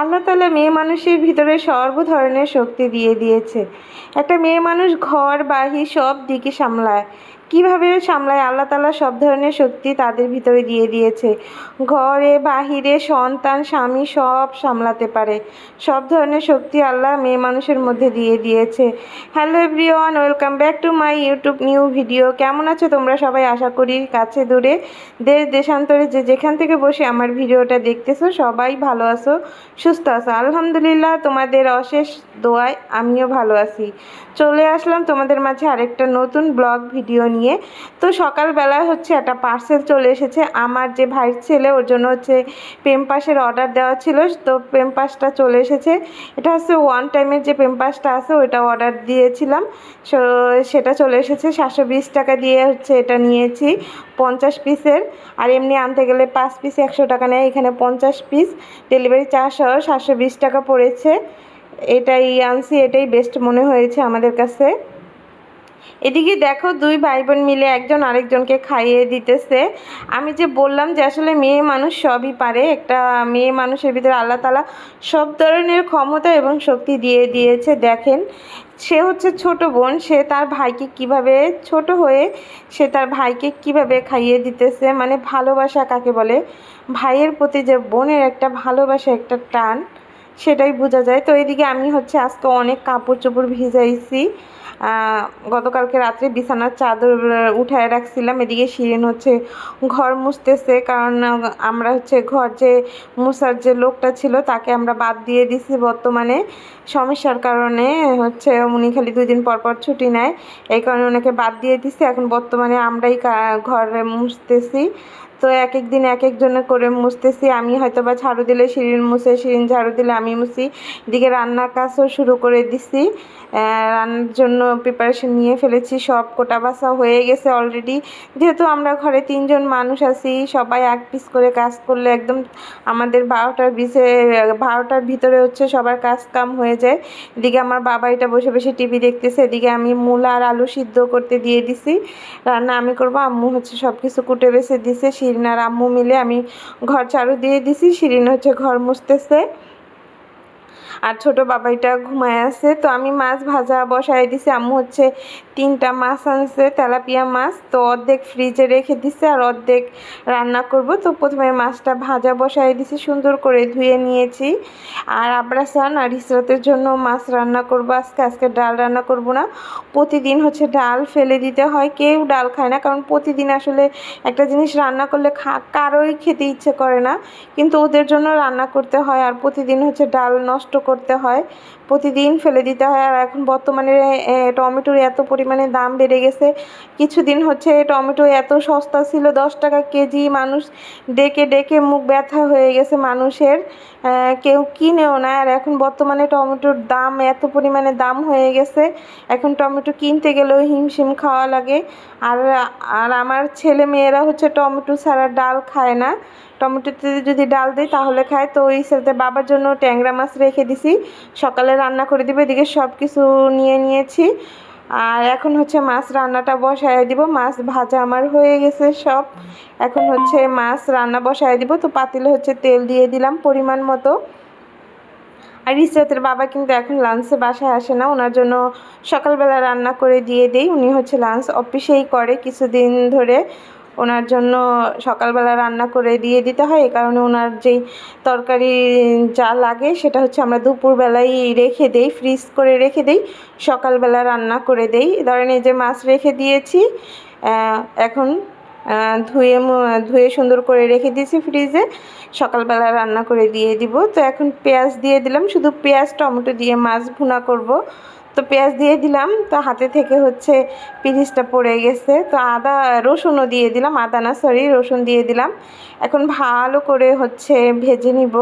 আল্লাহ তালা মেয়ে মানুষের ভিতরে সর্ব ধরনের শক্তি দিয়ে দিয়েছে। একটা মেয়ে মানুষ ঘর বাহি সব দিকে সামলায়। কীভাবে সামলায়? আল্লাহ তালা সব ধরনের শক্তি তাদের ভিতরে দিয়ে দিয়েছে। ঘরে, বাহিরে, সন্তান, স্বামী সব সামলাতে পারে। সব ধরনের শক্তি আল্লাহ মেয়ে মানুষের মধ্যে দিয়ে দিয়েছে। Hello everyone, welcome back to my YouTube new video. কেমন আছো তোমরা সবাই? আশা করি কাছে দূরে, দেশ, দেশান্তরে যে যেখান থেকে বসে আমার ভিডিওটা দেখতেছো, সবাই ভালো আছো, সুস্থ আছো। আলহামদুলিল্লাহ, তোমাদের অশেষ দোয়ায় আমিও ভালো আছি। চলে আসলাম তোমাদের মাঝে আরেকটা নতুন ব্লগ ভিডিও নিয়ে তো সকালবেলায় হচ্ছে একটা পার্সেল চলে এসেছে। আমার যে ভাইয়ের ছেলে, ওর জন্য হচ্ছে পেমপাসের অর্ডার দেওয়া ছিল। তো পেমপাসটা চলে এসেছে। এটা হচ্ছে ওয়ান টাইমের যে পেমপাসটা আছে, ওইটা অর্ডার দিয়েছিলাম। সো সেটা চলে এসেছে। সাতশো বিশ টাকা দিয়ে হচ্ছে এটা নিয়েছি, পঞ্চাশ পিসের। আর এমনি আনতে গেলে পাঁচ পিস একশো টাকা নেয়। এখানে পঞ্চাশ পিস ডেলিভারি চার্জ সহ সাতশো বিশ টাকা পড়েছে। এটাই আনছি, এটাই বেস্ট মনে হয়েছে আমাদের কাছে। এদিকে দেখো দুই ভাই বোন মিলে একজন আরেকজনকে খাইয়ে দিতেছে। আমি যে বললাম যে আসলে মেয়ে মানুষ সবই পারে, একটা মেয়ে মানুষের ভিতরে আল্লাহ তালা সব ধরনের ক্ষমতা এবং শক্তি দিয়ে দিয়েছে। দেখেন, সে হচ্ছে ছোট বোন, সে তার ভাইকে কীভাবে ছোট হয়ে সে তার ভাইকে কীভাবে খাইয়ে দিতেছে মানে ভালোবাসা কাকে বলে? ভাইয়ের প্রতি যে বোনের একটা ভালোবাসা, একটা টান, সেটাই বোঝা যায়। তো এদিকে আমি হচ্ছে আজকে অনেক কাপড় চোপড় ভিজাইছি। গতকালকে রাত্রে বিছানার চাদর উঠায় রাখছিলাম। এদিকে শিরিন হচ্ছে ঘর মুছতেছে, কারণ আমরা হচ্ছে ঘর যে মুছার যে লোকটা ছিল, তাকে আমরা বাদ দিয়ে দিছি বর্তমানে। সমস্যার কারণে হচ্ছে উনি খালি দুই দিন পর পর ছুটি নেয়। এই কারণে ওনাকে বাদ দিয়ে দিছি। এখন বর্তমানে আমরাই ঘরে মুছতেছি। তো এক এক দিন এক একজনে করে মুছতেছি। আমি হয়তো বা ঝাড়ু দিলে শিরিন মুছে, শিরিন ঝাড়ু দিলে আমি মুছি। এদিকে রান্নার কাজও শুরু করে দিছি। রান্নার জন্য প্রিপারেশন নিয়ে ফেলেছি। সব কোটা বাসা হয়ে গেছে অলরেডি যেহেতু আমরা ঘরে তিনজন মানুষ আছি, সবাই এক পিস করে কাজ করলে একদম আমাদের বারোটার বিচে বারোটার ভিতরে হচ্ছে সবার কাজ কাম হয়ে যায়। এদিকে আমার বাবা এটা বসে বসে টিভি দেখতেছে। এদিকে আমি মূলা আর আলু সিদ্ধ করতে দিয়ে দিছি। রান্না আমি করব, আম্মু হচ্ছে সব কিছু কুটে বেছে দিছে। শিরিন আর আম্মু মিলে আমি ঘর ঝাড়ু দিয়ে দিছি। শিরিন হচ্ছে ঘর মুছতেছে। আর ছোট বাবাইটা ঘুমায় আছে। তো আমি মাছ ভাজা বসাই দিছি। আম্মু হচ্ছে তিনটা মাছ আনছে, তেলাপিয়া মাছ। তো অর্ধেক ফ্রিজে রেখে দিছে আর অর্ধেক রান্না করব। তো প্রথমে মাছটা ভাজা বসাই দিছি, সুন্দর করে ধুয়ে নিয়েছি। আর আবরাসান আর ইসরাতের জন্য মাছ রান্না করব। আজকে আজকে ডাল রান্না করব না। প্রতিদিন হচ্ছে ডাল ফেলে দিতে হয়। কেউ ডাল খায় না, কারণ প্রতিদিন আসলে একটা জিনিস রান্না করলে খা, কারোই খেতে ইচ্ছে করে না। কিন্তু ওদের জন্য রান্না করতে হয়। আর প্রতিদিন হচ্ছে ডাল নষ্ট করতে হয়। প্রতিদিন ফেলে দিতে হয়। আর এখন বর্তমানে টমেটোর এত পরিমাণে দাম বেড়ে গেছে। কিছুদিন হচ্ছে টমেটো এত সস্তা ছিল, দশ টাকা কেজি, মানুষ ডেকে ডেকে মুখ ব্যথা হয়ে গেছে মানুষের। কেউ কিনেও না। আর এখন বর্তমানে টমেটোর দাম এত পরিমাণে দাম হয়ে গেছে। এখন টমেটো কিনতে গেলেও হিমশিম খাওয়া লাগে। আর আর আমার ছেলে মেয়েরা হচ্ছে টমেটো ছাড়া ডাল খায় না। টমেটোতে যদি ডাল দিই তাহলে খায়। তো ওই সাথে বাবার জন্য ট্যাংরা মাছ রেখে দিছি। সকালে রান্না করে দিবে, এদিকে সব কিছু নিয়ে নিয়েছি। আর এখন হচ্ছে মাছ রান্নাটা বসায় দিব, মাছ ভাজা আমার হয়ে গেছে সব। এখন হচ্ছে মাছ রান্না বসায় দিব, তো পাতিলে হচ্ছে তেল দিয়ে দিলাম পরিমাণ মতো। আর ইসরাতের বাবা কিন্তু এখন লাঞ্চে বাসায় আসে না, ওনার জন্য সকালবেলা রান্না করে দিয়ে দেই। উনি হচ্ছে লাঞ্চ অফিসেই করে কিছুদিন ধরে। ওনার জন্য সকালবেলা রান্না করে দিয়ে দিতে হয়। এই কারণে ওনার যেই তরকারি যা লাগে সেটা হচ্ছে আমরা দুপুরবেলায় রেখে দেই ফ্রিজ করে রেখে দেই, সকালবেলা রান্না করে দেই। ধরেন এই যে মাছ রেখে দিয়েছি এখন ধুয়ে ধুয়ে সুন্দর করে রেখে দিয়েছি ফ্রিজে সকালবেলা রান্না করে দিয়ে দিব। তো এখন পেঁয়াজ দিয়ে দিলাম, শুধু পেঁয়াজ, টমেটো দিয়ে মাছ ভুনা করব। তো পেঁয়াজ দিয়ে দিলাম। তো হাতে থেকে হচ্ছে পিরিচটা পড়ে গেছে। তো আদা, রসুনও দিয়ে দিলাম। আদা না সরি রসুন দিয়ে দিলাম। এখন ভালো করে হচ্ছে ভেজে নিব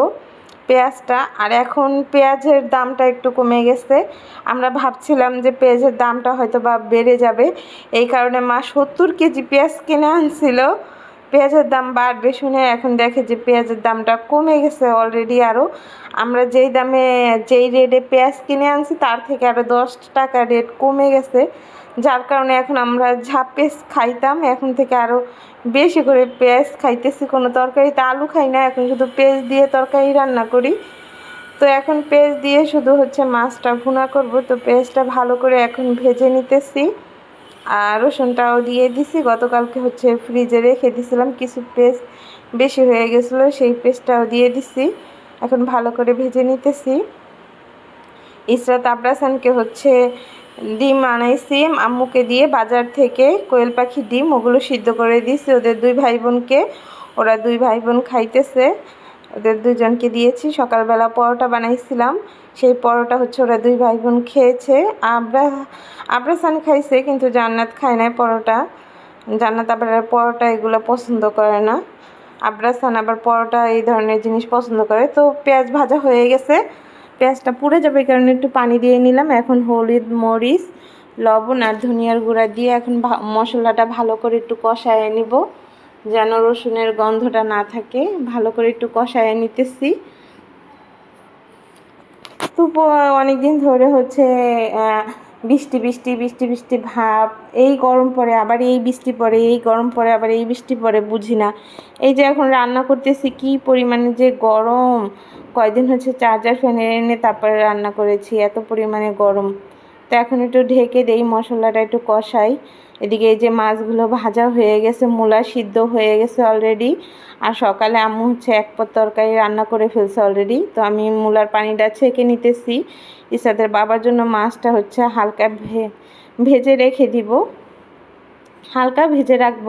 পেঁয়াজটা। আর এখন পেঁয়াজের দামটা একটু কমে গেছে। আমরা ভাবছিলাম যে পেঁয়াজের দামটা হয়তো বা বেড়ে যাবে। এই কারণে মা সত্তর কেজি পেঁয়াজ কিনে আনছিল। পেঁয়াজের দাম বাড়বে শুনে এখন দেখে যে পেঁয়াজের দামটা কমে গেছে অলরেডি আরও আমরা যেই দামে, যেই রেটে পেঁয়াজ কিনে আনছি, তার থেকে আরও দশ টাকা রেট কমে গেছে। যার কারণে এখন আমরা ঝাপেস খাইতাম, এখন থেকে আরও বেশি করে পেঁয়াজ খাইতেছি, কোনো তরকারিতে আলু খাই না, এখন শুধু পেঁয়াজ দিয়ে তরকারি রান্না করি। তো এখন পেঁয়াজ দিয়ে শুধু হচ্ছে মাছটা ভুনা করব, তো পেঁয়াজটা ভালো করে এখন ভেজে নিতেছি। আর রসুনটাও দিয়ে দিছি। গতকালকে হচ্ছে ফ্রিজে রেখে দিছিলাম, কিছু পেস্ট বেশি হয়ে গেছিল, সেই পেস্টটাও দিয়ে দিছি। এখন ভালো করে ভেজে নিতেছি। ইসরাত আবরাসানকে হচ্ছে ডিম আনাইছি, আম্মুকে দিয়ে বাজার থেকে কোয়েল পাখি ডিম ওগুলো সিদ্ধ করে দিয়েছি। ওদের দুই ভাই বোনকে ওরা দুই ভাই বোন খাইতেছে। ওদের দুজনকে দিয়েছি। সকালবেলা পরোটা বানাইছিলাম। সেই পরোটা হচ্ছে ওরা দুই ভাই বোন খেয়েছে। আবরা আবরাসান খাইছে কিন্তু জান্নাত খায় নাই পরোটা। জান্নাত আবার পরোটা এগুলো পছন্দ করে না। আবরাসান আবার পরোটা এই ধরনের জিনিস পছন্দ করে। তো পেঁয়াজ ভাজা হয়ে গেছে। পেঁয়াজটা পুড়ে যাবে এই কারণে একটু পানি দিয়ে নিলাম। এখন হলুদ, মরিচ, লবণ আর ধনিয়ার গুঁড়া দিয়ে এখন মশলাটা ভালো করে একটু কষায় নিব। যেন রসুনের গন্ধটা না থাকে। ভালো করে একটু কষায় নিতেছি। তো অনেক দিন ধরে হচ্ছে বৃষ্টি বৃষ্টি বৃষ্টি বৃষ্টি ভাব। এই গরম পড়ে আবার এই বৃষ্টি পড়ে এই গরম পড়ে আবার এই বৃষ্টি পড়ে বুঝি না। এই যে এখন রান্না করতেছি, কি পরিমাণে যে গরম। কয়দিন হচ্ছে চার্জার ফ্যান এনে তারপরে রান্না করেছি, এত পরিমাণে গরম। তো এখন একটু ঢেকে দেই, মশলাটা একটু কষাই। এদিকে এই যে মাছগুলো ভাজা হয়ে গেছে, মূলা সিদ্ধ হয়ে গেছে অলরেডি আর সকালে আম্মু হচ্ছে এক পর তরকারি রান্না করে ফেলছে অলরেডি তো আমি মূলার পানিটা ছেঁকে নিতেছি। ইসাদের বাবার জন্য মাছটা হচ্ছে হালকা ভেজে রেখে দিব। হালকা ভেজে রাখব।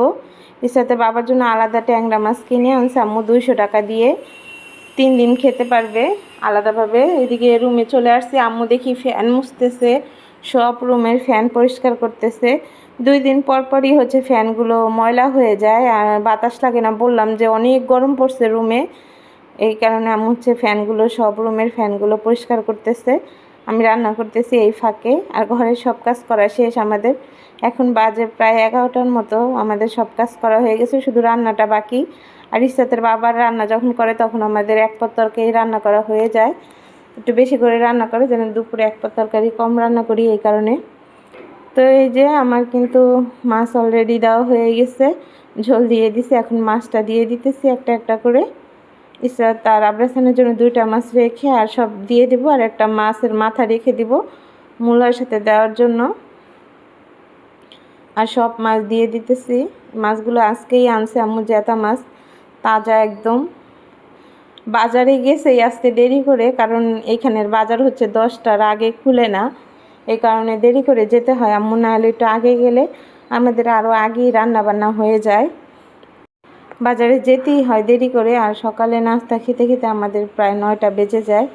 ইসাতে বাবার জন্য আলাদা ট্যাংরা মাছ কিনে আনছে আম্মু দুইশো টাকা দিয়ে। তিন দিন খেতে পারবে আলাদাভাবে। এদিকে রুমে চলে আসছি। আম্মু দেখি ফ্যান মুছতেছে। সব রুমের ফ্যান পরিষ্কার করতেছে। দুই দিন পর পরই হচ্ছে ফ্যানগুলো ময়লা হয়ে যায় আর বাতাস লাগে না। বললাম যে অনেক গরম পড়ছে রুমে, এই কারণে আমি হচ্ছে ফ্যানগুলো, সব রুমের ফ্যানগুলো পরিষ্কার করতেছে। আমি রান্না করতেছি এই ফাঁকে আর ঘরের সব কাজ করা শেষ আমাদের। এখন বাজে প্রায় এগারোটার মতো, আমাদের সব কাজ করা হয়ে গেছে, শুধু রান্নাটা বাকি। আর ইসাতের বাবার রান্না যখন করে তখন আমাদের এক পর তরকারি রান্না করা হয়ে যায়। একটু বেশি করে রান্না করে যেন দুপুরে এক পর তরকারি কম রান্না করি এই কারণে। তো এই যে আমার কিন্তু মাছ অলরেডি দেওয়া হয়ে গেছে। ঝোল দিয়ে দিছে, এখন মাছটা দিয়ে দিতেছি একটা একটা করে। ইসরা তার আব্রাসানের জন্য দুইটা মাছ রেখে আর সব দিয়ে দেব আর একটা মাছের মাথা রেখে দিব মূলার সাথে দেওয়ার জন্য। আর সব মাছ দিয়ে দিতেছি। মাছগুলো আজকেই আনছে আম্মু জেতা মাছ, তাজা একদম। বাজারে গেছে আসতে দেরি করে, কারণ এখানের বাজার হচ্ছে দশটার আগে খুলে না। এই কারণে দেরি করে যেতে হয়, আম্মু। না হলে একটু আগে গেলে আমাদের আরও আগেই রান্নাবান্না হয়ে যায়। বাজারে যেতেই হয় দেরি করে, আর সকালে নাস্তা খেতে খেতে আমাদের প্রায় নয়টা বেজে যায়।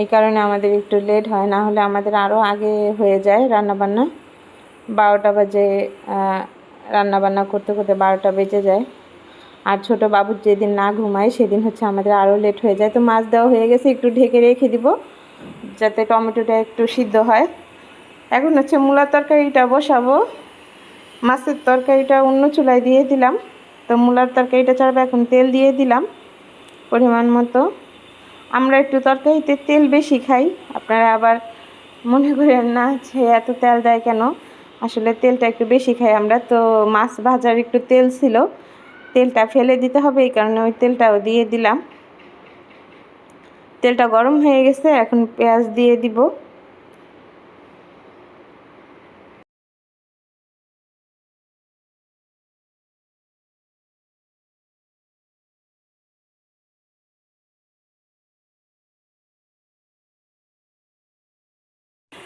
এই কারণে আমাদের একটু লেট হয়, না হলে আমাদের আরও আগে হয়ে যায় রান্নাবান্না। বারোটা বাজে রান্নাবান্না করতে করতে বারোটা বেজে যায়। আর ছোট বাবুর যেদিন না ঘুমায়, সেদিন হচ্ছে আমাদের আরও লেট হয়ে যায়। তো মাছ দেওয়া হয়ে গেছে, একটু ঢেকে রেখে দিব। যাতে টমেটোটা একটু সিদ্ধ হয়। এখন হচ্ছে মূলার তরকারিটা বসাবো। মাছের তরকারিটা অন্য চুলায় দিয়ে দিলাম। তো মূলার তরকারিটা চাড়বে এখন তেল দিয়ে দিলাম পরিমাণ মতো। আমরা একটু তরকারিতে তেল বেশি খাই। আপনারা আবার মনে করেন না যে এত তেল দেয় কেন? আসলে তেলটা একটু বেশি খাই আমরা। তো মাছ ভাজার একটু তেল ছিল। তেলটা ফেলে দিতে হবে, এই কারণে ওই তেলটাও দিয়ে দিলাম। তেলটা গরম হয়ে গেছে, এখন পেঁয়াজ দিয়ে দিব।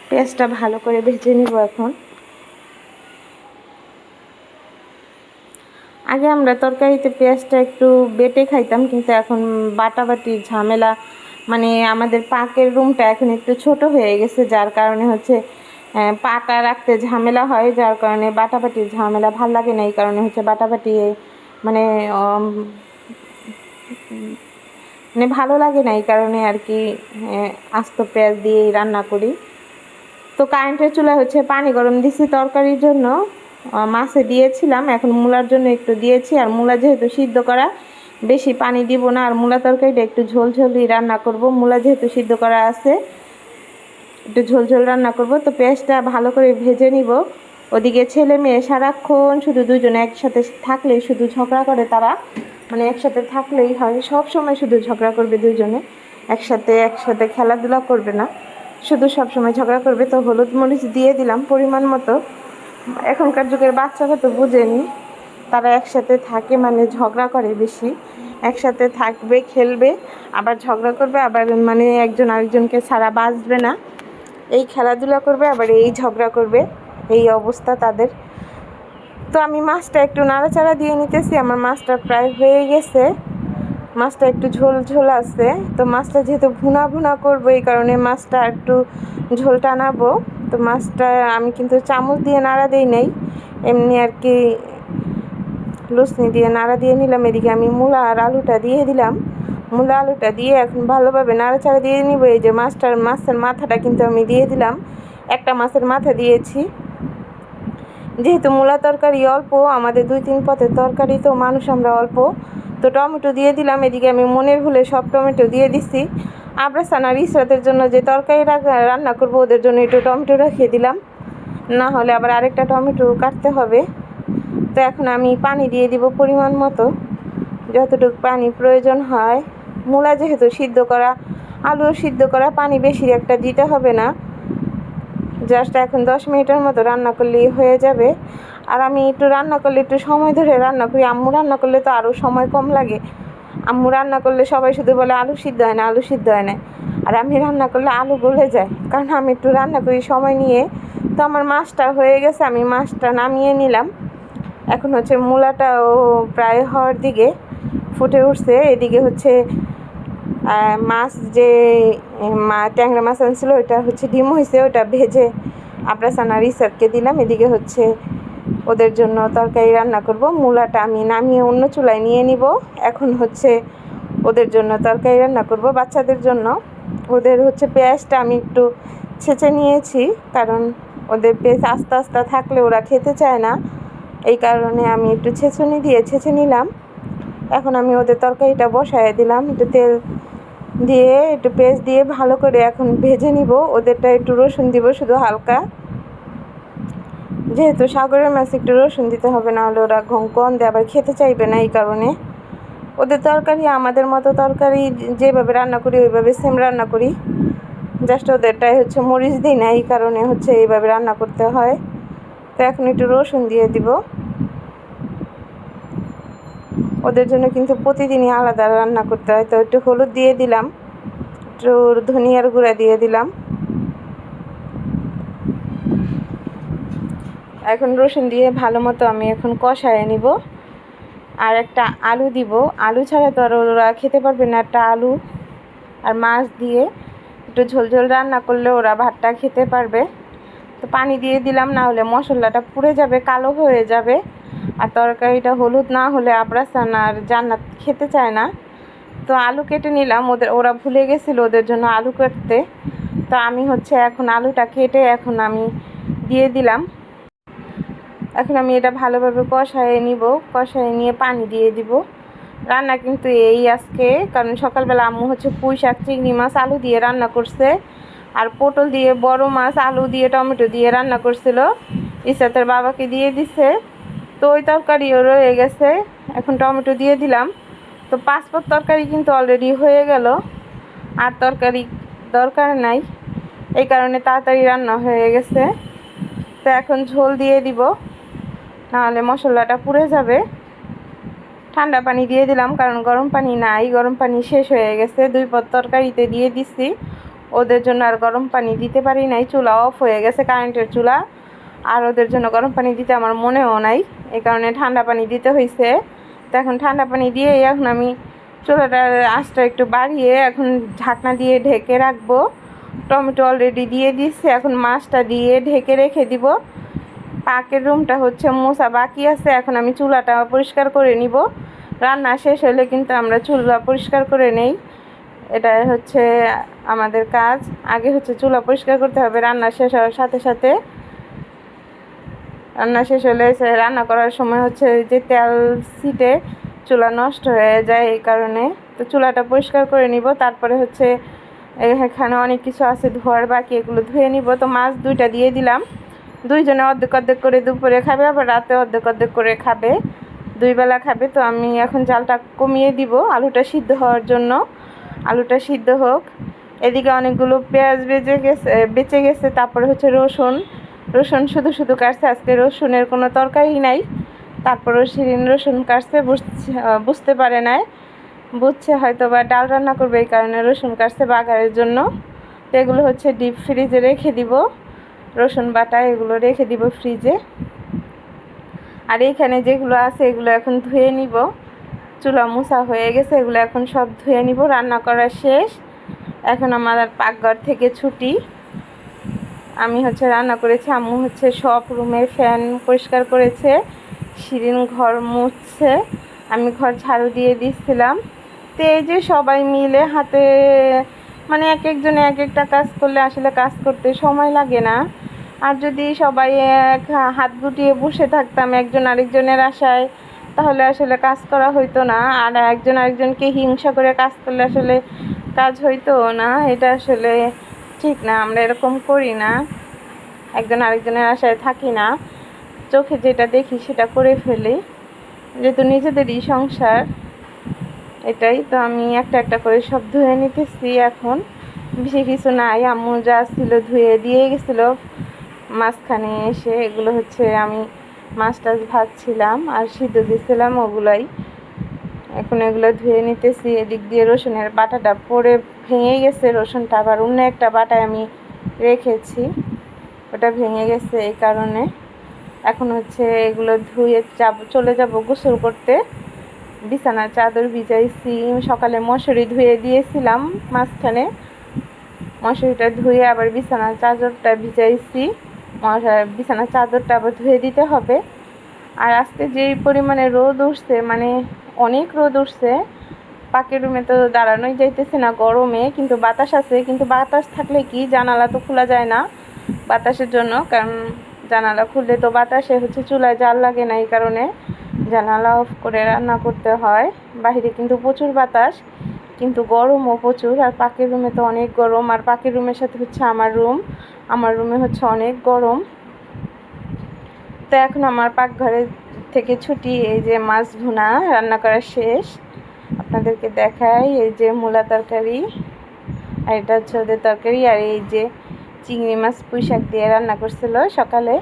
পেঁয়াজটা ভালো করে ভেজে নিব এখন। আগে আমরা তরকারিতে পেঁয়াজটা একটু বেটে খাইতাম, কিন্তু এখন বাটাবাটি ঝামেলা আমাদের পাকের রুমটা এখন একটু ছোট হয়ে গেছে, যার কারণে হচ্ছে পাকা রাখতে ঝামেলা হয়, যার কারণে বাটাবাটির ঝামেলা ভালো লাগে না, এই কারণে হচ্ছে বাটাবাটি মানে মানে ভালো লাগে না, এই কারণে আর কি আস্ত পেঁয়াজ দিয়ে রান্না করি। তো কারেন্টের চুলা হচ্ছে পানি গরম দিছি তরকারির জন্য মাছে দিয়েছিলাম, এখন মূলার জন্য একটু দিয়েছি, আর মূলা যেহেতু সিদ্ধ করা বেশি পানি দিব না, আর মূলা তরকারিটা একটু ঝোলঝোলই রান্না করব। মূলা যেহেতু সিদ্ধ করা আছে, একটু ঝোলঝোল রান্না করব। তো পেঁয়াজটা ভালো করে ভেজে নিব। ওদিকে ছেলে মেয়ে সারাক্ষণ শুধু দুজনে একসাথে থাকলেই শুধু ঝগড়া করে তারা মানে একসাথে থাকলেই হয়। সব সময় শুধু ঝগড়া করবে দুজনে, একসাথে একসাথে খেলাধুলা করবে না। শুধু সব সময় ঝগড়া করবে। তো হলুদ মরিচ দিয়ে দিলাম পরিমাণ মতো। এখনকার যুগের বাচ্চারা তো বুঝেনি। তারা একসাথে থাকে মানে ঝগড়া করে বেশি। একসাথে থাকবে, খেলবে, আবার ঝগড়া করবে, আবার মানে একজন আরেকজনকে সারা বাঁচবে না। এই খেলাধুলা করবে, আবার এই ঝগড়া করবে। এই অবস্থা তাদের। তো আমি মাছটা একটু নাড়াচাড়া দিয়ে নিতেছি, আমার মাছটা প্রায় হয়ে গেছে। মাছটা একটু ঝোল ঝোল আছে। তো মাছটা যেহেতু ভুনা ভুনা করব, এই কারণে মাছটা একটু ঝোল টানাবো। তো মাছটা আমি কিন্তু চামচ দিয়ে নাড়া দিই নেই। এমনি আর কি লুসনি দিয়ে নাড়া দিয়ে নিলাম, এদিকে আমি মূলা আর আলুটা দিয়ে দিলাম। মূলা আলুটা দিয়ে এখন ভালোভাবে নাড়াচাড়া দিয়ে নিব, এই যে মাছটার, মাছের মাথাটা কিন্তু আমি দিয়ে দিলাম। একটা মাছের মাথা দিয়েছি। যেহেতু মূলা তরকারি অল্প, আমাদের দুই তিন পথের তরকারি তো মানুষ আমরা অল্প, তো টমেটো দিয়ে দিলাম, এদিকে আমি মনের ভুলে সব টমেটো দিয়ে দিছি। আবরাসান আর ইসরাতের জন্য যে তরকারি রান্না করব, ওদের জন্য একটু টমেটো রাখিয়ে দিলাম। না হলে আবার আরেকটা টমেটো কাটতে হবে। তো এখন আমি পানি দিয়ে দিব পরিমাণ মতো। যতটুকু পানি প্রয়োজন হয়। মূলা যেহেতু সিদ্ধ করা আলু সিদ্ধ করা, পানি বেশি একটা দিতে হবে না। জাস্ট এখন দশ মিনিটের মতো রান্না করলেই হয়ে যাবে। আর আমি একটু রান্না করলে একটু সময় ধরে রান্না করি। আম্মু রান্না করলে তো আরও সময় কম লাগে। আম্মু রান্না করলে সবাই শুধু বলে আলু সিদ্ধ হয় না, আলু সিদ্ধ হয় না। আর আমি রান্না করলে আলু গলে যায়। কারণ আমি একটু রান্না করি সময় নিয়ে। তো আমার মাছটা হয়ে গেছে, আমি মাছটা নামিয়ে নিলাম। এখন হচ্ছে মূলাটাও প্রায় হওয়ার দিকে ফুটে উঠছে। এদিকে হচ্ছে মাছ যে, মা, ট্যাংরা মাছ আনছিল, ওইটা হচ্ছে ডিম হয়েছে ওটা ভেজে আপনার সানা রিসার্টকে দিলাম। এদিকে হচ্ছে ওদের জন্য তরকারি রান্না করব। মূলাটা আমি নামিয়ে অন্য চুলায় নিয়ে নিব। এখন হচ্ছে ওদের জন্য তরকারি রান্না করব বাচ্চাদের জন্য। ওদের হচ্ছে পেঁয়াজটা আমি একটু ছেঁচে নিয়েছি, কারণ ওদের পেঁয়াজ আস্তে আস্তে থাকলে ওরা খেতে চায় না। এই কারণে আমি একটু ছেঁচুনি দিয়ে ছেঁচে নিলাম। এখন আমি ওদের তরকারিটা বসায় দিলাম, একটু তেল দিয়ে, একটু পেস্ট দিয়ে ভালো করে এখন ভেজে নিব। ওদেরটা একটু রসুন দিব শুধু হালকা। যেহেতু সাগরের মাছ একটু রসুন দিতে হবে না হলে ওরা গন্ধে আবার খেতে চাইবে না এই কারণে। ওদের তরকারি আমাদের মতো তরকারি যেভাবে রান্না করি, ওইভাবে সেম রান্না করি। জাস্ট ওদেরটাই হচ্ছে মরিচ দিই না, এই কারণে হচ্ছে এইভাবে রান্না করতে হয়। তো এখন একটু রসুন দিয়ে দিব। ওদের জন্য কিন্তু প্রতিদিনই আলাদা রান্না করতে হয়, তো একটু হলুদ দিয়ে দিলাম, একটু ধনিয়ার গুঁড়া দিয়ে দিলাম। এখন রসুন দিয়ে ভালো মতো আমি এখন কষায় নিব, আর একটা আলু দিব। আলু ছাড়া তো আর ওরা খেতে পারবে না একটা আলু আর মাছ দিয়ে। একটু ঝোল ঝোল রান্না করলে ওরা ভাতটা খেতে পারবে। তো পানি দিয়ে দিলাম, না হলে মশলাটা পুড়ে যাবে, কালো হয়ে যাবে। আর তরকারিটা হলুদ না হলে আবরাসান আর জান্নাত খেতে চায় না। তো আলু কেটে নিলাম, ওদের ওরা ভুলে গেছিল ওদের জন্য আলু কাটতে। তো আমি হচ্ছে এখন আলুটা কেটে এখন আমি দিয়ে দিলাম। এখন আমি এটা ভালোভাবে কষায় নিব, কষায় নিয়ে পানি দিয়ে দিব। রান্না কিন্তু এই আজকে, কারণ সকালবেলা আম্মু হচ্ছে পুঁই শাক, চিংড়ি মাছ, আলু দিয়ে রান্না করছে। আর পটল দিয়ে, বড় মাছ, আলু দিয়ে, টমেটো দিয়ে রান্না করছিল। ইসাতের বাবাকে দিয়ে দিছে। তো ওই তরকারিও রয়ে গেছে। এখন টমেটো দিয়ে দিলাম। তো পাঁচপত তরকারি কিন্তু অলরেডি হয়ে গেল। আর তরকারি দরকার নাই। এই কারণে তাড়াতাড়ি রান্না হয়ে গেছে। তো এখন ঝোল দিয়ে দিব। নাহলে মশলাটা পুড়ে যাবে। ঠান্ডা পানি দিয়ে দিলাম, কারণ গরম পানি নাই। গরম পানি শেষ হয়ে গেছে। দুই পদ তরকারিতে দিয়ে দিছি। ওদের জন্য আর গরম পানি দিতে পারি নাই, চুলা অফ হয়ে গেছে কারেন্টের চুলা। আর ওদের জন্য গরম পানি দিতে আমার মনেও নাই, এই কারণে ঠান্ডা পানি দিতে হয়েছে তো এখন ঠান্ডা পানি দিয়ে এখন আমি চুলাটা আঁচটা একটু বাড়িয়ে এখন ঢাকনা দিয়ে ঢেকে রাখব। টমেটো অলরেডি দিয়ে দিচ্ছে এখন মাছটা দিয়ে ঢেকে রেখে দিব। পাকের রুমটা হচ্ছে মোছা, বাকি আছে, এখন আমি চুলাটা পরিষ্কার করে নিব। রান্না শেষ হলে কিন্তু আমরা চুলা পরিষ্কার করে নেই। এটা হচ্ছে আমাদের কাজ। আগে হচ্ছে চুলা পরিষ্কার করতে হবে, রান্না শেষ হওয়ার সাথে সাথে। রান্না শেষ হলে রান্না করার সময় হচ্ছে যে তেল সিটে চুলা নষ্ট হয়ে যায় এই কারণে। তো চুলাটা পরিষ্কার করে নিব, তারপরে হচ্ছে এখানে অনেক কিছু আছে ধোয়ার, বাকি এগুলো ধুয়ে নিব। তো মাছ দুইটা দিয়ে দিলাম। দুইজনে অর্ধেক অর্ধেক করে দুপুরে খাবে, আবার রাতে অর্ধেক অর্ধেক করে খাবে। দুই বেলা খাবে, তো আমি এখন জালটা কমিয়ে দিব আলুটা সিদ্ধ হওয়ার জন্য। আলুটা সিদ্ধ হোক। এদিকে অনেকগুলো পেঁয়াজ বেজে গেছে, বেঁচে গেছে, তারপরে হচ্ছে রসুন। রসুন শুধু শুধু কাটছে, আজকে রসুনের কোনো তরকারি নাই। তারপরেও শিরিন রসুন কাটছে, বুঝছে বুঝতে পারে নাই। বুঝছে হয়তো বা ডাল রান্না করবে, এই কারণে রসুন কাটছে বাগারের জন্য। তো এগুলো হচ্ছে ডিপ ফ্রিজে রেখে দিব। রসুন বাটা এগুলো রেখে দিব ফ্রিজে। আর এখানে যেগুলো আছে, এগুলো এখন ধুয়ে নিব। চুলা মুছা হয়ে গেছে, এগুলো এখন সব ধুয়ে নিব, রান্না করা শেষ। এখন আমার পাকঘর থেকে ছুটি। আমি হচ্ছে রান্না করেছি, আম্মু হচ্ছে সব রুমের ফ্যান পরিষ্কার করেছে শিরিন ঘর মুছছে, আমি ঘর ঝাড়ু দিয়ে দিচ্ছিলাম তো এই যে সবাই মিলে হাতে মানে এক একজনে এক একটা কাজ করলে আসলে কাজ করতে সময় লাগে না। আর যদি সবাই এক হাত গুটিয়ে বসে থাকতাম, একজন আরেকজনের আশায় তাহলে আসলে কাজ করা হইতো না। আর একজন আরেকজনকে হিংসা করে কাজ করলে আসলে কাজ হইতো না। এটা আসলে ঠিক না, আমরা এরকম করি না। একজন আরেকজনের আশায় থাকি না। চোখে যেটা দেখি সেটা করে ফেলি। যেহেতু নিজেদেরই সংসার, এটাই তো আমি একটা একটা করে সব ধুয়ে নিতেছি এখন। বেশি কিছু নাই, আম্মু যা ছিল ধুয়ে দিয়ে গেছিল। মাঝখানে এসে এগুলো হচ্ছে আমি মাছ টাছ ভাজছিলাম আর সিদ্ধ দিয়েছিলাম ওগুলোই। এখন এগুলো ধুয়ে নিতেছি, এদিক দিয়ে রসুনের বাটাটা পরে ভেঙে গেছে, রসুনটা আবার অন্য একটা বাটায় আমি রেখেছি। ওটা ভেঙে গেছে এই কারণে। এখন হচ্ছে এগুলো ধুয়ে যাব, চলে যাব গোসল করতে। বিছানার চাদর ভিজাইছি, সকালে মশুরি ধুয়ে দিয়েছিলাম মাঝখানে। মশুরিটা ধুয়ে আবার বিছানার চাদরটা ভিজাইছি। বিছানার চাদরটা আবার ধুয়ে দিতে হবে। আর আজকে যেই পরিমাণে রোদ উঠছে মানে অনেক রোদ উঠছে পাকের রুমে তো দাঁড়ানোই যাইতেছে না গরমে, কিন্তু বাতাস আছে, কিন্তু বাতাস থাকলে কি, জানালা তো খোলা যায় না বাতাসের জন্য, কারণ জানালা খুললে তো বাতাসে হচ্ছে চুলায় জাল লাগে না এই কারণে জানালা অফ করে রান্না করতে হয়। বাহিরে কিন্তু প্রচুর বাতাস, কিন্তু গরমও প্রচুর, আর পাকের রুমে তো অনেক গরম, আর পাকের রুমের সাথে হচ্ছে আমার রুম আমার রুমে হচ্ছে অনেক গরম। তো এখন আমার পাকঘরে থেকে ছুটি, এই যে মাছ ভুনা, রান্না করা শেষ। আপনাদেরকে দেখাই এই যে মূলা তরকারি, আর এটা হচ্ছে ওদের তরকারি, আর এই যে চিংড়ি মাছ পুঁই শাক দিয়ে রান্না করছিল সকালে।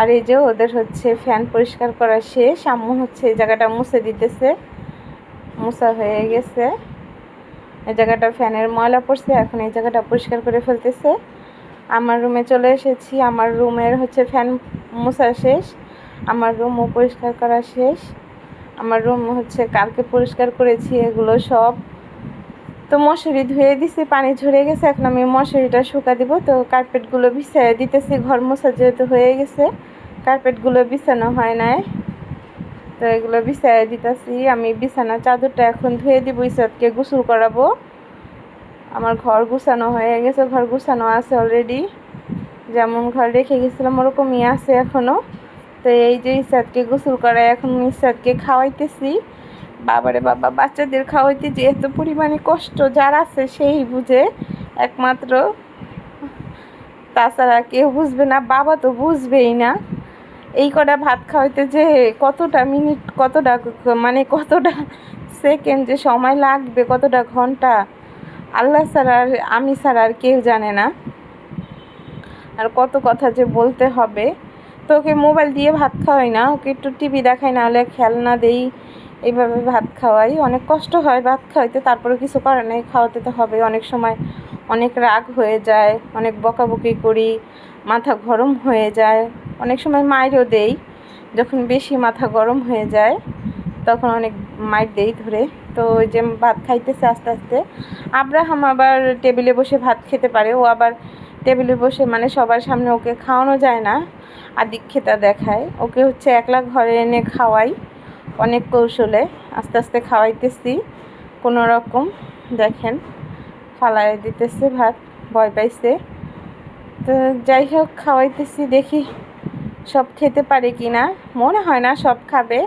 আর এই যে ওদের হচ্ছে ফ্যান পরিষ্কার করা শেষ, আম্মু হচ্ছে এই জায়গাটা মুছে দিতেছে, মুছা হয়ে গেছে। এই জায়গাটা ফ্যানের ময়লা পড়ছে, এখন এই জায়গাটা পরিষ্কার করে ফেলতেছে। আমার রুমে চলে এসেছি। আমার রুমের হচ্ছে ফ্যান মোছা শেষ। আমার রুমও পরিষ্কার করা শেষ। আমার রুম হচ্ছে কালকে পরিষ্কার করেছি, এগুলো সব। তো মশারি ধুয়ে দিছি, পানি ঝরে গেছে। এখন আমি মশারিটা শুকা দিব। তো কার্পেটগুলো বিছাই দিতেছি, ঘর মোছা যেহেতু হয়ে গেছে কার্পেটগুলো বিছানো হয় নাই। তো এগুলো বিছাই দিতেছি। আমি বিছানা চাদরটা এখন ধুয়ে দিব ইসাদকে গোসল করাবো। আমার ঘর গুছানো হয়ে গেছে, ঘর গুছানো আছে অলরেডি যেমন ঘর রেখে গেছিলাম, ওরকমই আছে এখনও তো এই যে ইসাদকে গোসল করায় এখন ইসাদকে খাওয়াইতেছি। বাবারে বাবা, বাচ্চাদের খাওয়াইতে যে এত পরিমাণে কষ্ট, যার আছে সেই বুঝে একমাত্র। তাছাড়া কেউ বুঝবে না, বাবা তো বুঝবেই না। এই কটা ভাত খাওয়াইতে যে কতটা মিনিট, কতটা মানে কতটা সেকেন্ড যে সময় লাগবে, কতটা ঘণ্টা। আল্লাহ ছাড়া আর আমি ছাড়া আর কেউ জানে না। আর কত কথা যে বলতে হবে। তো ওকে মোবাইল দিয়ে ভাত খাওয়াই না, ওকে একটু টিভি দেখাই না হলে খেলনা দেই। এইভাবে ভাত খাওয়াই। অনেক কষ্ট হয় ভাত খাওয়াইতে তারপরে কিছু করে নেই। খাওয়াতে তো হবে অনেক সময় অনেক রাগ হয়ে যায়, অনেক বকাবকি করি, মাথা গরম হয়ে যায়। অনেক সময় মায়েরও দেই, যখন বেশি মাথা গরম হয়ে যায়। তখন অনেক মাইর দেই ধরে। তো ওই যে ভাত খাইতেছে আস্তে আস্তে। আব্রাহাম আবার টেবিলে বসে ভাত খেতে পারে। ও আবার টেবিলে বসে মানে সবার সামনে ওকে খাওয়ানো যায় না আর আদিক্ষেতা দেখায়। ওকে হচ্ছে একলা ঘরে এনে খাওয়াই। অনেক কৌশলে আস্তে আস্তে খাওয়াইতেছি কোনো রকম দেখেন ফালাই দিতেছে ভাত, ভয় পাইছে। তো যাই হোক, খাওয়াইতেছি, দেখি সব খেতে পারে কি না মনে হয় না সব খাবে।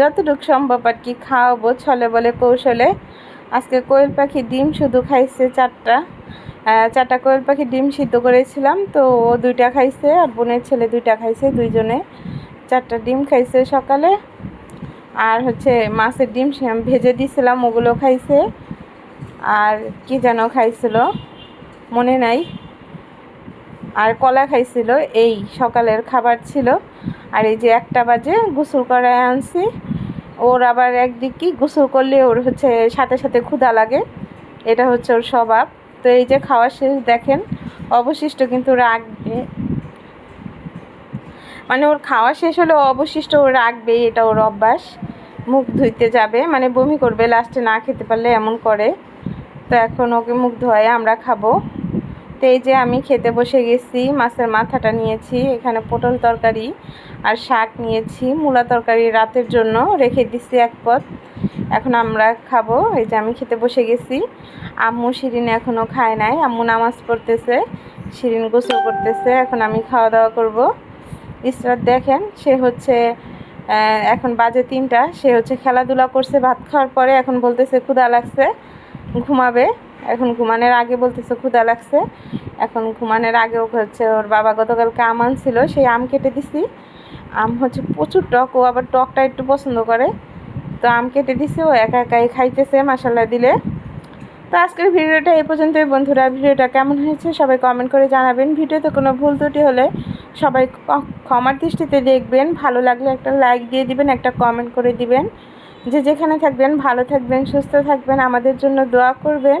যতটুকু সম্ভব আর কি খাওয়াবো, ছলে বলে কৌশলে। আজকে কোয়েল পাখি ডিম শুধু খাইছে চারটা। চারটা কোয়েল পাখি ডিম সিদ্ধ করেছিলাম, তো ও দুইটা খাইছে আর বোনের ছেলে দুইটা খাইছে, দুইজনে। চারটা ডিম খাইছে সকালে। আর হচ্ছে মাছের ডিম ভেজে দিয়েছিলাম ওগুলো খাইছে। আর কি যেন খাইছিল, মনে নাই। আর কলা খাইছিল, এই সকালের খাবার ছিল। আর এই যে একটা বাজে গোসল করায় আনছি। ওর আবার একদিক কি গোসল করলে ওর হচ্ছে সাথে সাথে ক্ষুধা লাগে। এটা হচ্ছে ওর স্বভাব। তো এই যে খাওয়া শেষ, দেখেন, অবশিষ্ট কিন্তু রাখবে। মানে ওর খাওয়া শেষ হলে অবশিষ্ট ও রাখবেই, এটা ওর অভ্যাস। মুখ ধুইতে যাবে মানে বমি করবে, লাস্টে না খেতে পারলে এমন করে। তো এখন ওকে মুখ ধোয়ায় আমরা খাব। তো এই যে আমি খেতে বসে গেছি, মাছের মাথাটা নিয়েছি, এখানে পটল তরকারি আর শাক নিয়েছি, মূলা তরকারি রাতের জন্য রেখে দিছি এক পথ এখন আমরা খাব, এই যে আমি খেতে বসে গেছি। আম্মু শিরিন এখনও খায় নাই, আম্মু নামাজ পড়তেছে, শিরিন গোসল করতেছে, এখন আমি খাওয়া দাওয়া করব। ইসরাত দেখেন, সে হচ্ছে এখন বাজে তিনটা, সে হচ্ছে খেলাধুলা করছে, ভাত খাওয়ার পরে এখন বলতেছে, ক্ষুধা লাগছে, ঘুমাবে। এখন ঘুমানোর আগে বলতেছে ক্ষুদা লাগছে। এখন ঘুমানোর আগে ওকে হচ্ছে ওর বাবা গতকালকে আম আনছিল, সেই আম কেটে দিছি। আম হচ্ছে প্রচুর টক, ও আবার টকটা একটু পছন্দ করে। তো আম কেটে দিছে, ও একা একাই খাইতেছে মশালা দিলে। তো আজকের ভিডিওটা এই পর্যন্তই বন্ধুরা, ভিডিওটা কেমন হয়েছে সবাই কমেন্ট করে জানাবেন। ভিডিওতে কোনো ভুল ত্রুটি হলে সবাই ক্ষমার দৃষ্টিতে দেখবেন, ভালো লাগলে একটা লাইক দিয়ে দিবেন, একটা কমেন্ট করে দিবেন। যে যেখানে থাকবেন, ভালো থাকবেন, সুস্থ থাকবেন, আমাদের জন্য দোয়া করবেন।